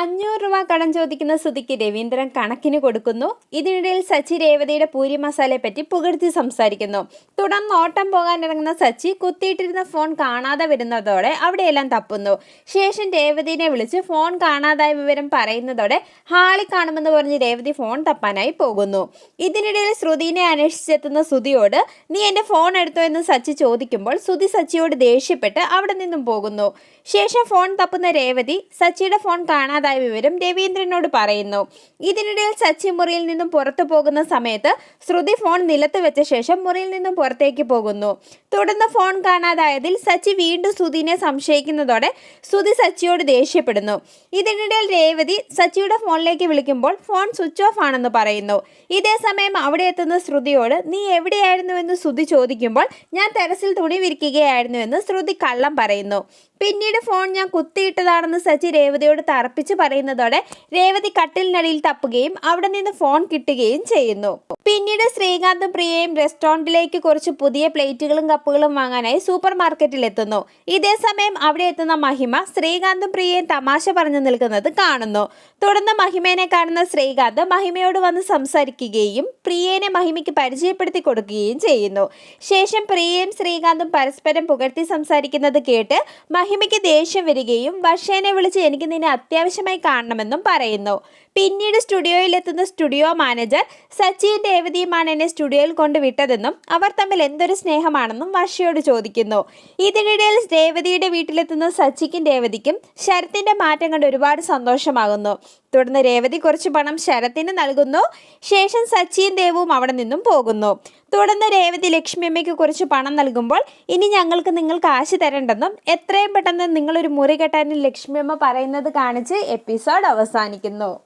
അഞ്ഞൂറ് രൂപ കടം ചോദിക്കുന്ന സുധിക്ക് രവീന്ദ്രൻ കണക്കിന് കൊടുക്കുന്നു. ഇതിനിടയിൽ സച്ചി രേവതിയുടെ പൂരി മസാലയെ പറ്റി പുകഴ്ത്തി സംസാരിക്കുന്നു. തുടർന്ന് ഓട്ടം പോകാനിറങ്ങുന്ന സച്ചി കുത്തിയിട്ടിരുന്ന ഫോൺ കാണാതെ വരുന്നതോടെ അവിടെയെല്ലാം തപ്പുന്നു. ശേഷം രേവതിനെ വിളിച്ച് ഫോൺ കാണാതായ വിവരം പറയുന്നതോടെ ഹാളി കാണുമെന്ന് പറഞ്ഞ് രേവതി ഫോൺ തപ്പാനായി പോകുന്നു. ഇതിനിടയിൽ ശ്രുതിനെ അന്വേഷിച്ചെത്തുന്ന സുതിയോട് നീ എന്റെ ഫോൺ എടുത്തോ? എന്ന് സച്ചി ചോദിക്കുമ്പോൾ ശ്രുതി സച്ചിയോട് ദേഷ്യപ്പെട്ട് അവിടെ നിന്നും പോകുന്നു. ശേഷം ഫോൺ തപ്പുന്ന രേവതി സച്ചിയുടെ ഫോൺ കാണാതായ വിവരം രവീന്ദ്രനോട് പറയുന്നു. ഇതിനിടയിൽ സച്ചി മുറിയിൽ നിന്നും പുറത്തു പോകുന്ന സമയത്ത് ശ്രുതി ഫോൺ നിലത്ത് വെച്ച ശേഷം മുറിയിൽ നിന്നും പുറത്തേക്ക് പോകുന്നു. തുടർന്ന് ഫോൺ കാണാതായതിൽ സച്ചി വീണ്ടും സുധീനെ സംശയിക്കുന്നതോടെ സുധി സച്ചിയോട് ദേഷ്യപ്പെടുന്നു. ഇതിനിടയിൽ രേവതി സച്ചിയുടെ ഫോണിലേക്ക് വിളിക്കുമ്പോൾ ഫോൺ സ്വിച്ച് ഓഫ് ആണെന്ന് പറയുന്നു. ഇതേ സമയം അവിടെ എത്തുന്ന ശ്രുതിയോട് നീ എവിടെയായിരുന്നുവെന്ന് ശ്രുതി ചോദിക്കുമ്പോൾ ഞാൻ തെരസിൽ തുണി വിരിക്കുകയായിരുന്നുവെന്ന് ശ്രുതി കള്ളം പറയുന്നു. പിന്നീട് ഫോൺ ഞാൻ കുത്തിയിട്ടതാണെന്ന് സച്ചി രേവതിയോട് തറപ്പിച്ച് പറയുന്നതോടെ രേവതി കട്ടിലിനടിയിൽ തപ്പുകയും അവിടെ നിന്ന് ഫോൺ കിട്ടുകയും ചെയ്യുന്നു. പിന്നീട് ശ്രീകാന്തും പ്രിയയും റെസ്റ്റോറന്റിലേക്ക് കുറച്ച് പുതിയ പ്ലേറ്റുകളും കപ്പുകളും വാങ്ങാനായി സൂപ്പർ മാർക്കറ്റിൽ എത്തുന്നു ഇതേസമയം അവിടെ എത്തുന്ന മഹിമ ശ്രീകാന്തും പ്രിയയും തമാശ പറഞ്ഞു നിൽക്കുന്നത് കാണുന്നു. തുടർന്ന് മഹിമേനെ കാണുന്ന ശ്രീകാന്ത് മഹിമയോട് വന്ന് സംസാരിക്കുകയും പ്രിയേനെ മഹിമയ്ക്ക് പരിചയപ്പെടുത്തി കൊടുക്കുകയും ചെയ്യുന്നു. ശേഷം പ്രിയയും ശ്രീകാന്തും പരസ്പരം പുകഴ്ത്തി സംസാരിക്കുന്നത് കേട്ട് മഹിമയ്ക്ക് ദേഷ്യം വരികയും വർഷേനെ വിളിച്ച് എനിക്ക് നിന്നെ അത്യാവശ്യമായി കാണണമെന്നും പറയുന്നു. പിന്നീട് സ്റ്റുഡിയോയിലെത്തുന്ന സ്റ്റുഡിയോ മാനേജർ സച്ചിയും രേവതിയുമാണ് എന്നെ സ്റ്റുഡിയോയിൽ കൊണ്ട് വിട്ടതെന്നും അവർ തമ്മിൽ എന്തൊരു സ്നേഹമാണെന്നും വർഷയോട് ചോദിക്കുന്നു. ഇതിനിടയിൽ രേവതിയുടെ വീട്ടിലെത്തുന്ന സച്ചിക്കും രേവതിക്കും ശരത്തിന്റെ മാറ്റം കണ്ട് ഒരുപാട് സന്തോഷമാകുന്നു. തുടർന്ന് രേവതി കുറച്ച് പണം ശരത്തിന് നൽകുന്നു. ശേഷം സച്ചിയും ദേവും അവിടെ നിന്നും പോകുന്നു. തുടർന്ന് രേവതി ലക്ഷ്മിയമ്മയ്ക്ക് കുറച്ച് പണം നൽകുമ്പോൾ ഇനി ഞങ്ങൾക്ക് നിങ്ങൾ കാശ് തരണ്ടെന്നും എത്രയും പെട്ടെന്ന് നിങ്ങളൊരു മുറി കെട്ടാനും ലക്ഷ്മിയമ്മ പറയുന്നത് കാണിച്ച് എപ്പിസോഡ് അവസാനിക്കുന്നു.